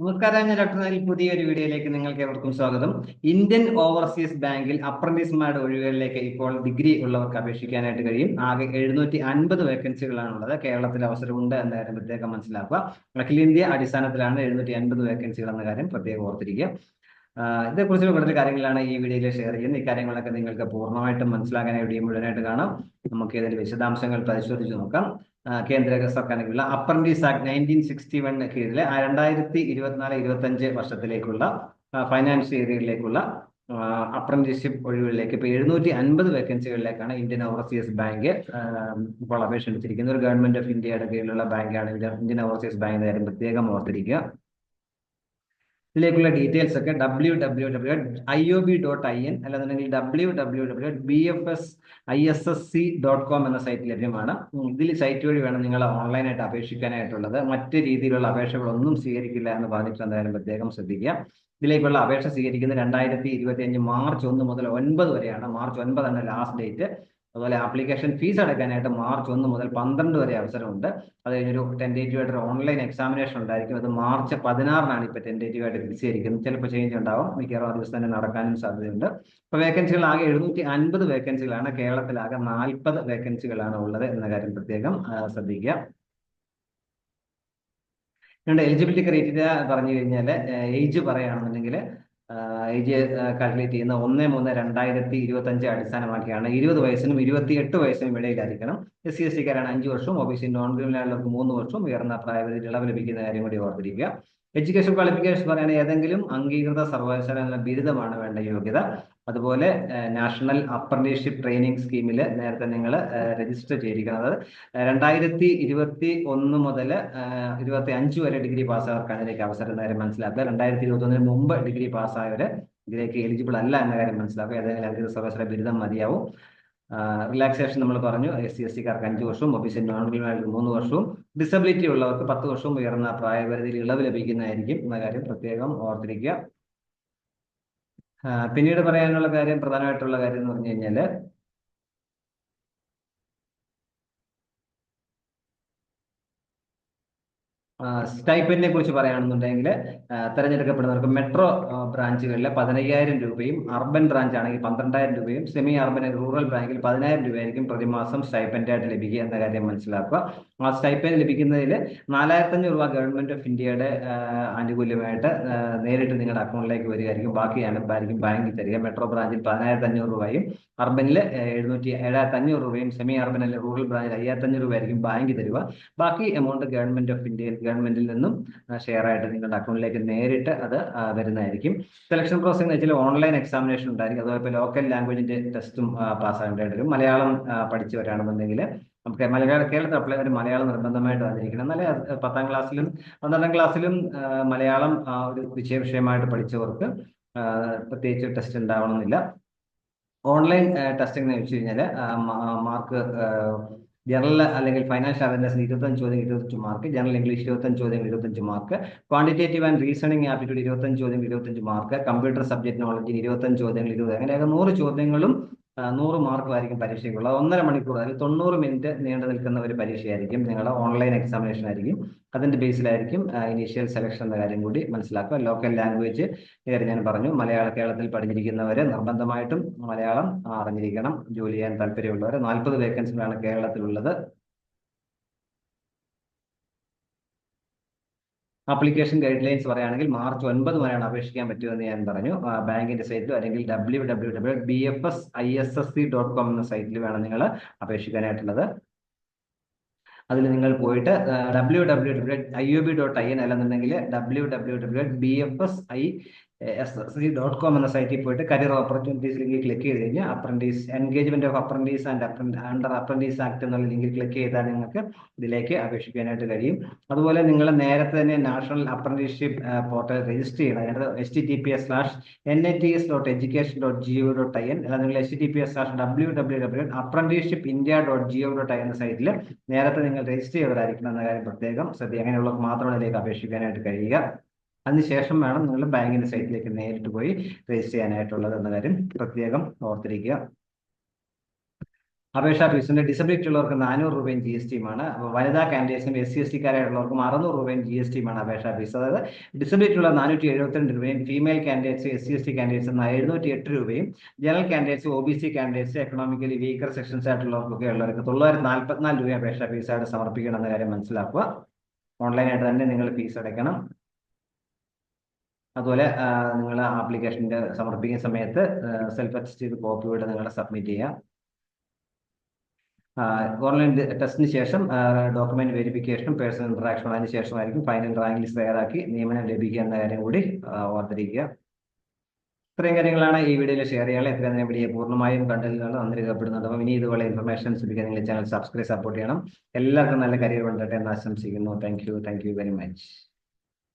നമസ്കാരം ഞാൻ ഡോക്ടർ നാലിൽ പുതിയൊരു വീഡിയോയിലേക്ക് നിങ്ങൾക്ക് ഏവർക്കും സ്വാഗതം. ഇന്ത്യൻ ഓവർസീസ് ബാങ്കിൽ അപ്രന്റീസ്മാരുടെ ഒഴിവുകളിലേക്ക് ഇപ്പോൾ ഡിഗ്രി ഉള്ളവർക്ക് അപേക്ഷിക്കാനായിട്ട് കഴിയും. ആകെ എഴുന്നൂറ്റി അൻപത് വേക്കൻസികളാണുള്ളത്. കേരളത്തിൽ അവസരമുണ്ട് എന്ന കാര്യം പ്രത്യേകം മനസ്സിലാക്കുക. അഖിൽ ഇന്ത്യ അടിസ്ഥാനത്തിലാണ് എഴുന്നൂറ്റി അൻപത് വേക്കൻസികൾ എന്ന കാര്യം പ്രത്യേകം ഓർത്തിരിക്കുക. ഇതേക്കുറിച്ചുള്ള കൂടുതൽ കാര്യങ്ങളാണ് ഈ വീഡിയോയിൽ ഷെയർ ചെയ്യുന്നത്. ഇക്കാര്യങ്ങളൊക്കെ നിങ്ങൾക്ക് പൂർണമായിട്ടും മനസ്സിലാക്കാനായി വീഡിയോ മുഴുവനായിട്ട് കാണാം. നമുക്ക് ഇതിന്റെ വിശദാംശങ്ങൾ പരിശോധിച്ച് നോക്കാം. കേന്ദ്ര സർക്കാരിനുള്ള apprentice act nineteen sixty one കീഴിലെ രണ്ടായിരത്തി ഇരുപത്തിനാല് ഇരുപത്തി അഞ്ച് വർഷത്തിലേക്കുള്ള ഫൈനാൻസ് ഏരിയയിലേക്കുള്ള അപ്രന്റീസ്ഷിപ്പ് ഒഴിവുകളിലേക്ക് ഇപ്പോൾ എഴുന്നൂറ്റി അൻപത് വേക്കൻസികളിലേക്കാണ് ഇന്ത്യൻ ഓവർസീസ് ബാങ്ക് ഇപ്പോൾ അപേക്ഷ എടുത്തിരിക്കുന്നത് ഒരു ഗവൺമെന്റ് ഓഫ് ഇന്ത്യയുടെ കീഴിലുള്ള ബാങ്കാണ് ഇന്ത്യൻ ഓവർസീസ് ബാങ്ക് കാര്യം പ്രത്യേകം ഓർത്തിരിക്കുക. ഇതിലേക്കുള്ള ഡീറ്റെയിൽസ് ഒക്കെ W W W I O B dot I N അല്ലാന്നുണ്ടെങ്കിൽ W W W B F S I S S C dot com എന്ന സൈറ്റ് ലഭ്യമാണ് ഇതിൽ സൈറ്റ് വഴി വേണം നിങ്ങൾ ഓൺലൈനായിട്ട് അപേക്ഷിക്കാനായിട്ടുള്ളത്. മറ്റ് രീതിയിലുള്ള അപേക്ഷകളൊന്നും സ്വീകരിക്കില്ല എന്ന് പറഞ്ഞിട്ട് എന്തായാലും പ്രത്യേകം ശ്രദ്ധിക്കുക. ഇതിലേക്കുള്ള അപേക്ഷ സ്വീകരിക്കുന്നത് രണ്ടായിരത്തി ഇരുപത്തി അഞ്ച് മാർച്ച് ഒന്ന് മുതൽ ഒൻപത് വരെയാണ്. മാർച്ച് ഒൻപതാണ് ലാസ്റ്റ് ഡേറ്റ് അതുപോലെ ആപ്ലിക്കേഷൻ ഫീസ് അടയ്ക്കാനായിട്ട് മാർച്ച് ഒന്ന് മുതൽ പന്ത്രണ്ട് വരെ അവസരമുണ്ട്. അത് കഴിഞ്ഞൊരു ടെന്റേറ്റീവ് ആയിട്ട് ഒരു ഓൺലൈൻ എക്സാമിനേഷൻ ഉണ്ടായിരിക്കും. അത് മാർച്ച് പതിനാറിനാണ് ഇപ്പോൾ ടെന്റേറ്റീവ് ആയിട്ട് ഫിക്സ് ചെയ്തിരിക്കുന്നത് ചിലപ്പോൾ ചേഞ്ച് ഉണ്ടാവും. മിക്കവാറും ദിവസം തന്നെ നടക്കാനും സാധ്യതയുണ്ട്. ഇപ്പോൾ വേക്കൻസികൾ ആകെ എഴുന്നൂറ്റി അൻപത് വേക്കൻസികളാണ് കേരളത്തിലാകെ നാൽപ്പത് വേക്കൻസികളാണ് ഉള്ളത് എന്ന കാര്യം പ്രത്യേകം ശ്രദ്ധിക്കുക. എലിജിബിലിറ്റി ക്രൈറ്റീരിയ പറഞ്ഞു കഴിഞ്ഞാൽ ഏജ് പറയുകയാണെന്നുണ്ടെങ്കിൽ ഏജ് കാൽക്കുലേറ്റ് ചെയ്യുന്ന ഒന്ന് മൂന്ന് രണ്ടായിരത്തി ഇരുപത്തി അഞ്ച് അടിസ്ഥാനമാക്കിയാണ് ഇരുപത് വയസ്സിനും ഇരുപത്തി എട്ട് വയസ്സിനും ഇടയിലായിരിക്കണം. എസ് സി എസ് ടിക്കാരാണ് അഞ്ച് വർഷവും ഒ ബി സി നോൺ ക്രിമിനലുകൾക്ക് മൂന്ന് വർഷവും ഉയർന്ന പ്രായപരിധി ഇളവ് ലഭിക്കുന്ന കാര്യം കൂടി ഓർത്തിരിക്കുക. എഡ്യൂക്കേഷൻ ക്വാളിഫിക്കേഷൻ പറയുന്നത് ഏതെങ്കിലും അംഗീകൃത സർവകലാശാല ബിരുദമാണ് വേണ്ട യോഗ്യത. അതുപോലെ നാഷണൽ അപ്രന്റീസ്ഷിപ്പ് ട്രെയിനിങ് സ്കീമിൽ നേരത്തെ നിങ്ങൾ രജിസ്റ്റർ ചെയ്തിരിക്കുന്നത്. രണ്ടായിരത്തി ഇരുപത്തി ഒന്ന് മുതൽ ഇരുപത്തി അഞ്ച് വരെ ഡിഗ്രി പാസ്സായവർക്കാണ് ഇതിലേക്ക് അവസരം എന്ന കാര്യം മനസ്സിലാക്കുക. രണ്ടായിരത്തി ഇരുപത്തി ഒന്നിന് മുമ്പ് ഡിഗ്രി പാസ്സായവർ ഇതിലേക്ക് എലിജിബിൾ അല്ല എന്ന കാര്യം മനസ്സിലാക്കുക. ഏതെങ്കിലും അംഗീകൃത സർവകലാശാല ബിരുദം മതിയാവും. റിലാക്സേഷൻ നമ്മൾ പറഞ്ഞു എസ് സി എസ് സിക്കാർക്ക് അഞ്ച് വർഷവും ഒ ബി സി മൂന്ന് വർഷവും. ഡിസബിലിറ്റി ഉള്ളവർക്ക് പത്ത് വർഷവും ഉയർന്ന പ്രായപരിധിയിൽ ഇളവ് ലഭിക്കുന്നതായിരിക്കും എന്ന കാര്യം പ്രത്യേകം ഓർത്തിരിക്കുക. പിന്നീട് പറയാനുള്ള കാര്യം പ്രധാനമായിട്ടുള്ള കാര്യം എന്ന് പറഞ്ഞു കഴിഞ്ഞാൽ സ്റ്റൈപ്പൻഡിനെ കുറിച്ച് പറയുകയാണെന്നുണ്ടെങ്കിൽ തിരഞ്ഞെടുക്കപ്പെടുന്നവർക്ക് മെട്രോ ബ്രാഞ്ചുകളിൽ പതിനയ്യായിരം രൂപയും അർബൻ ബ്രാഞ്ച് ആണെങ്കിൽ പന്ത്രണ്ടായിരം രൂപയും സെമി അർബൻ റൂറൽ ബാങ്കിൽ പതിനായിരം രൂപയായിരിക്കും പ്രതിമാസം സ്റ്റൈപ്പൻഡായിട്ട് ലഭിക്കുക എന്ന കാര്യം മനസ്സിലാക്കുക. ആ സ്റ്റൈപ്പൻഡ് ലഭിക്കുന്നതിൽ നാലായിരത്തി അഞ്ഞൂറ് രൂപ ഗവൺമെന്റ് ഓഫ് ഇന്ത്യയുടെ ആനുകൂല്യമായിട്ട് നേരിട്ട് നിങ്ങളുടെ അക്കൗണ്ടിലേക്ക് വരികയായിരിക്കും. ബാക്കിയാണ് ആയിരിക്കും ബാങ്കിൽ തരിക. മെട്രോ ബ്രാഞ്ചിൽ പതിനായിരത്തി അഞ്ഞൂറ് രൂപയും അർബനിൽ എഴുന്നൂറ്റി ഏഴായിരത്തി അഞ്ഞൂറ് രൂപയും സെമി അർബനിൽ റൂറൽ ബ്രാഞ്ചിൽ അയ്യായിരത്തി അഞ്ഞൂറ് രൂപ ആയിരിക്കും ബാങ്കിൽ തരിക. ബാക്കി എമൗണ്ട് ഗവൺമെന്റ് ഓഫ് ഇന്ത്യ ഗവൺമെന്റിൽ നിന്നും ഷെയർ ആയിട്ട് നിങ്ങളുടെ അക്കൗണ്ടിലേക്ക് നേരിട്ട് അത് വരുന്നതായിരിക്കും. സെലക്ഷൻ പ്രോസസ് എന്ന് വെച്ചാൽ ഓൺലൈൻ എക്സാമിനേഷൻ ഉണ്ടായിരിക്കും. അതുപോലെ ഇപ്പോൾ ലോക്കൽ ലാംഗ്വേജിന്റെ ടെസ്റ്റും പാസ്സാകേണ്ടതായിട്ട് വരും. മലയാളം പഠിച്ചു പഠിച്ചവരാണെന്നുണ്ടെങ്കിൽ നമുക്ക് മലയാള കേരളത്തിൽ അപ്ലൈ ഒരു മലയാളം നിർബന്ധമായിട്ട് വന്നിരിക്കണം. എന്നാലേ പത്താം ക്ലാസ്സിലും പന്ത്രണ്ടാം ക്ലാസ്സിലും മലയാളം ഒരു വിഷയ വിഷയമായിട്ട് പഠിച്ചവർക്ക് പ്രത്യേകിച്ച് ടെസ്റ്റ് ഉണ്ടാവണമെന്നില്ല. ഓൺലൈൻ ടെസ്റ്റിംഗ് എന്ന് വെച്ച് കഴിഞ്ഞാൽ മാർക്ക് ജനറൽ അല്ലെങ്കിൽ ഫൈനാൻഷ്യൽ അവയർനെസ് ഇരുപത്തഞ്ച് ചോദ്യം ഇരുപത്തഞ്ച് മാർക്ക് ജനറൽ ഇംഗ്ലീഷ് ഇരുപത്തഞ്ച് ചോദ്യം ഇരുപത്തഞ്ച് mark quantitative and reasoning aptitude ഇരുപത്തഞ്ച് ചോദ്യം ഇരുപത്തഞ്ച് മാർക്ക് കമ്പ്യൂട്ടർ സബ്ജക്ട് നോളജിന് ഇരുപത്തഞ്ച് ചോദ്യങ്ങൾ ഇരുപത് അങ്ങനെയൊക്കെ നൂറ് ചോദ്യങ്ങളും നൂറ് മാർക്കുമായിരിക്കും പരീക്ഷയ്ക്കുള്ളത്. ഒന്നര മണിക്കൂർ അതായത് തൊണ്ണൂറ് മിനിറ്റ് നീണ്ടു നിൽക്കുന്ന ഒരു പരീക്ഷയായിരിക്കും. നിങ്ങളുടെ ഓൺലൈൻ എക്സാമിനേഷൻ ആയിരിക്കും. അതിന്റെ ബേസിലായിരിക്കും ഇനീഷ്യൽ സെലക്ഷൻ എന്ന കാര്യം കൂടി മനസ്സിലാക്കുക. ലോക്കൽ ലാംഗ്വേജ് നേരെ ഞാൻ പറഞ്ഞു. മലയാള കേരളത്തിൽ പഠിഞ്ഞിരിക്കുന്നവർ നിർബന്ധമായിട്ടും മലയാളം അറിഞ്ഞിരിക്കണം. ജോലി ചെയ്യാൻ താല്പര്യമുള്ളവർ നാൽപ്പത് വേക്കൻസികളാണ് കേരളത്തിലുള്ളത്. ആപ്ലിക്കേഷൻ ഗൈഡ് ലൈൻസ് പറയുകയാണെങ്കിൽ മാർച്ച് ഒൻപത് വരെയാണ് അപേക്ഷിക്കാൻ പറ്റുമെന്ന് ഞാൻ പറഞ്ഞു. ബാങ്കിന്റെ സൈറ്റിലോ അല്ലെങ്കിൽ W W W B F S I S S C dot com എന്ന സൈറ്റിൽ വേണം നിങ്ങൾ അപേക്ഷിക്കാനായിട്ടുള്ളത്. അതിൽ നിങ്ങൾ പോയിട്ട് W W W I O B dot I N അല്ലെന്നുണ്ടെങ്കിൽ W W W B F S I S dot com എന്ന സൈറ്റിൽ പോയിട്ട് കരിയർ ഓപ്പർച്യൂണിറ്റീസ് ലിങ്കിൽ ക്ലിക്ക് ചെയ്ത് കഴിഞ്ഞാൽ apprentice engagement of apprentice and under apprentice act എന്നുള്ള ലിങ്കിൽ ക്ലിക്ക് ചെയ്താൽ നിങ്ങൾക്ക് ഇതിലേക്ക് അപേക്ഷിക്കാനായിട്ട് കഴിയും. അതുപോലെ നിങ്ങൾ നേരത്തെ തന്നെ നാഷണൽ അപ്രന്റീസ്ഷിപ്പ് പോർട്ടൽ രജിസ്റ്റർ ചെയ്യണം. അതായത് H T T P S slash N I T S dot education dot G O dot I N അല്ലെങ്കിൽ നിങ്ങൾ H T P S slash W W W apprenticeship India dot G O dot I എന്ന സൈറ്റിൽ നേരത്തെ നിങ്ങൾ register ചെയ്തവരായിരിക്കണം എന്ന കാര്യം പ്രത്യേകം ശ്രദ്ധ അങ്ങനെയുള്ളവർക്ക് മാത്രമാണ് ഇതിലേക്ക് അപേക്ഷിക്കാനായിട്ട് കഴിയുക. അതിനുശേഷം വേണം നിങ്ങൾ ബാങ്കിന്റെ സൈറ്റിലേക്ക് നേരിട്ട് പോയി രജിസ്റ്റർ ചെയ്യാനായിട്ടുള്ളത് എന്ന കാര്യം പ്രത്യേകം ഓർത്തിരിക്കുക. അപേക്ഷാ ഫീസിന്റെ ഡിസബിലിറ്റി ഉള്ളവർക്ക് നാനൂറ് രൂപയും ജി എസ് ടിയുമാണ് വനിതാ കാൻഡിഡേറ്റ്സിനും എസ് സി എസ് ടിക്കാരായിട്ടുള്ളവർക്കും അറുന്നൂറ് രൂപയും ജി എസ് ടിയുമാണ് അപേക്ഷാ ഫീസ്. അതായത് ഡിസബിലിറ്റി ഉള്ള നാനൂറ്റി എഴുപത്തിരണ്ട് രൂപയും female candidates S C S T candidates എന്ന എഴുന്നൂറ്റി എട്ട് രൂപയും general candidates O B C candidates economically weaker sections ആയിട്ടുള്ളവർക്കൊക്കെ ഉള്ളവർക്ക് തൊള്ളായിരത്തി നാൽപ്പത്തിനാല് രൂപ അപേക്ഷാ ഫീസായിട്ട് സമർപ്പിക്കണം എന്ന കാര്യം മനസ്സിലാക്കുക. ഓൺലൈനായിട്ട് തന്നെ നിങ്ങൾ ഫീസ് അടയ്ക്കണം. അതുപോലെ നിങ്ങൾ ആപ്ലിക്കേഷന്റെ സമർപ്പിക്കുന്ന സമയത്ത് സെൽഫ് അറ്റസ്റ്റ് ചെയ്ത് കോപ്പിയോടെ നിങ്ങൾ സബ്മിറ്റ് ചെയ്യാം. ഓൺലൈൻ ടെസ്റ്റിന് ശേഷം ഡോക്യുമെന്റ് വെരിഫിക്കേഷനും പേഴ്സണൽ ഇന്ററാക്ഷനും അതിന് ശേഷമായിരിക്കും ഫൈനൽ റാങ്ക് ലിസ്റ്റ് തയ്യാറാക്കി നിയമനം ലഭിക്കുക എന്ന കാര്യം കൂടി ഓർത്തിരിക്കുക. ഇത്രയും കാര്യങ്ങളാണ് ഈ വീഡിയോയിൽ ഷെയർ ചെയ്യാനുള്ളത്. ഇത്രയും നേരം വീഡിയോ പൂർണമായും കണ്ടതിനാണ് നന്ദി രേഖപ്പെടുന്നുണ്ട് അപ്പം ഇനി ഇതുപോലെ ഇൻഫർമേഷൻസ് ലഭിക്കാൻ നിങ്ങൾ ചാനൽ സബ്സ്ക്രൈബ് സപ്പോർട്ട് ചെയ്യണം. എല്ലാവർക്കും നല്ല കരിയർ ഉണ്ടാകട്ടെ എന്ന് ആശംസിക്കുന്നു. Thank you thank you very much